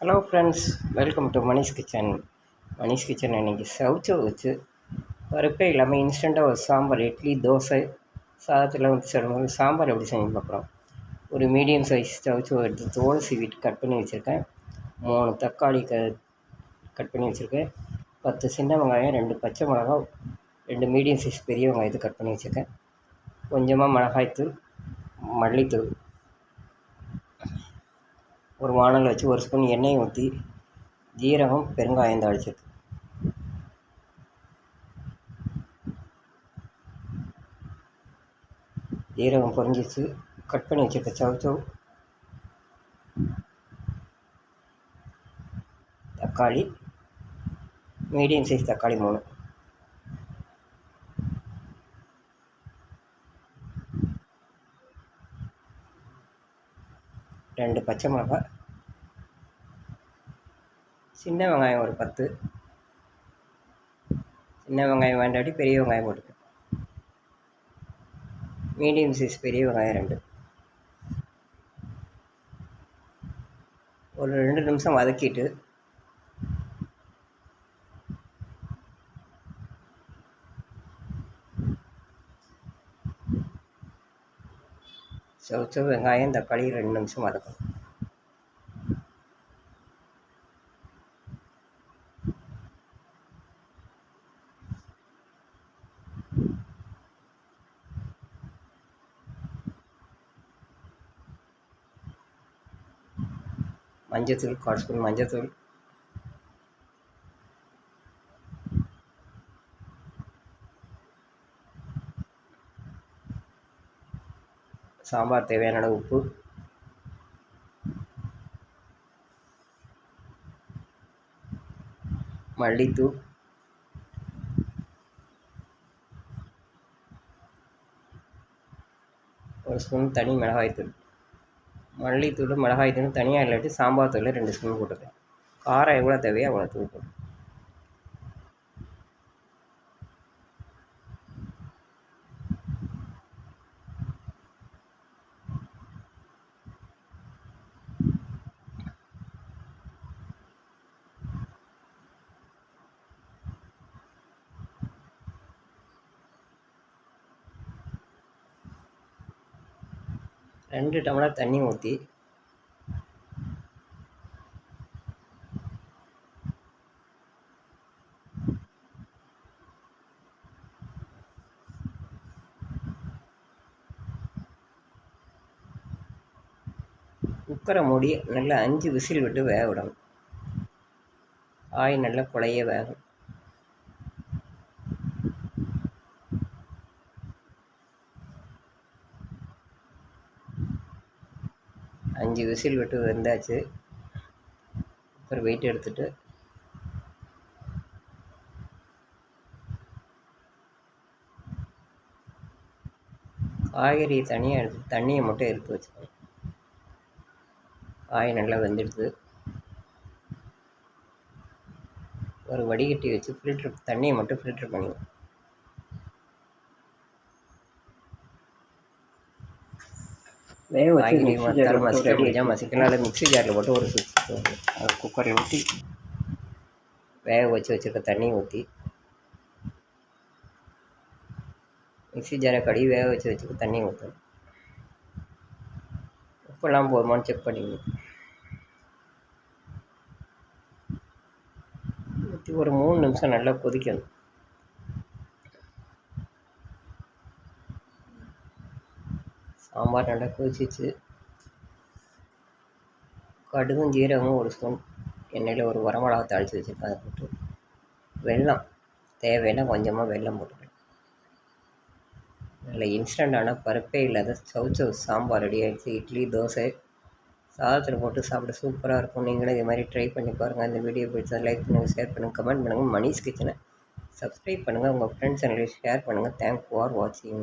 Hello friends welcome to Manish kitchen Manish kitchen இன்றைக்கி சவுச்சோ வச்சு பருப்பே இல்லாமல் இன்ஸ்டண்ட்டாக ஒரு சாம்பார் இட்லி தோசை சாதத்தில் வந்து சொல்லும்போது சாம்பார் எப்படி செஞ்சு பார்க்குறோம் ஒரு மீடியம் சைஸ் சவுச்சு எடுத்து தோல் சீவிட்டு கட் பண்ணி வச்சுருக்கேன். மூணு தக்காளி க கட் பண்ணி வச்சுருக்கேன். பத்து சின்ன வெங்காயம் ரெண்டு பச்சை மிளகாய் ரெண்டு மீடியம் சைஸ் பெரிய வெங்காயத்தை கட் பண்ணி வச்சுருக்கேன். கொஞ்சமாக மிளகாய்த்தூள் மல்லித்தூள். ஒரு வானல் வச்சு ஒரு ஸ்பூன் எண்ணெய் ஊற்றி ஜீரகம் பெருங்காயம் தாளிச்சிருக்கு ஜீரகம் பொரிஞ்சிச்சு. கட் பண்ணி வச்சுருக்க சவுச்சவ் தக்காளி மீடியம் சைஸ் தக்காளி மூணு. ரெண்டு பச்சை மிளகாய் சின்ன வெங்காயம் ஒரு பத்து. சின்ன வெங்காயம் வேண்டாட்டி பெரிய வெங்காயம் போட்டுக்கேன் மீடியம் சைஸ் பெரிய வெங்காயம் ரெண்டு. ஒரு ரெண்டு நிமிஷம் வதக்கிட்டு சவுச்சவு வெங்காயம் தக்காளி ரெண்டு நிமிஷம் வதக்கணும். மஞ்சத்தூள் கால் ஸ்பூன் மஞ்சத்தூள். சாம்பார் தேவையான உப்பு. மல்லித்தூள் ஒரு ஸ்பூன் தனி மிளகாய்த்தூள் மல்லித்தூள் மிளகாய்த்தூள் தனியாக இல்லாட்டி சாம்பார் தூள் ரெண்டு ஸ்பூன் போட்டுக்கேன் காரம் எவ்வளோ தேவையோ அவ்வளோ தூள் போட்டு ரெண்டு டம்ளர் தண்ணி ஊற்றி குக்கரை மூடி நல்லா அஞ்சு விசில் விட்டு வேக விடணும் காய் நல்லா குழைய வேகும் அஞ்சு விசில் விட்டு வெந்தாச்சு. அப்புறம் வெயிட் எடுத்துட்டு காய்கறி தனியாக எடுத்து தண்ணியை மட்டும் எடுத்து வச்சுக்கணும். காய் நல்லா வெந்துடுது. ஒரு வடிகட்டி வச்சு ஃபில்ட்ரு தண்ணியை மட்டும் ஃபில்ட்ரு பண்ணிக்கணும். வேக வச்சு மிக்ஸி ஜாரில் மசிக்க முடிஞ்சால் மசிக்கலாம் மிக்ஸி ஜாரில் போட்டு ஒரு குக்கரை ஊற்றி வேக வச்சு வச்சுருக்க தண்ணி ஊற்றி மிக்ஸி ஜாரை கழுவி வேக வச்சு வச்சுக்க தண்ணி ஊற்றணும் உப்பெல்லாம் போதுமான்னு செக் பண்ணிக்கணும் ஊற்றி ஒரு மூணு நிமிஷம் நல்லா கொதிக்கணும். சாம்பார் நல்லா கொதிச்சிச்சு. கடுகும் ஜீரகமும் ஒரு ஸ்பூன் எண்ணெயில் ஒரு வரமிளகா தாளித்து வச்சுருக்கேன். அதை போட்டு வெல்லம் தேவைன்னா கொஞ்சமாக வெல்லம் போட்டுக்கலாம். நல்ல இன்ஸ்டண்ட்டான பருப்பே இல்லாத சவு சவு சாம்பார் ரெடி ஆகிடுச்சு இட்லி தோசை சாதத்தில் போட்டு சாப்பிட சூப்பராக இருக்கும். நீங்களும் இதே மாதிரி ட்ரை பண்ணி பாருங்கள் இந்த வீடியோ பிடிச்சா லைக் பண்ணுங்கள் ஷேர் பண்ணுங்கள் கமெண்ட் பண்ணுங்கள் மணிஷ் கிச்சனை சப்ஸ்கிரைப் பண்ணுங்கள் உங்கள் ஃப்ரெண்ட்ஸ் எங்களுக்கு ஷேர் பண்ணுங்கள் தேங்க் ஃபார் வாட்சிங்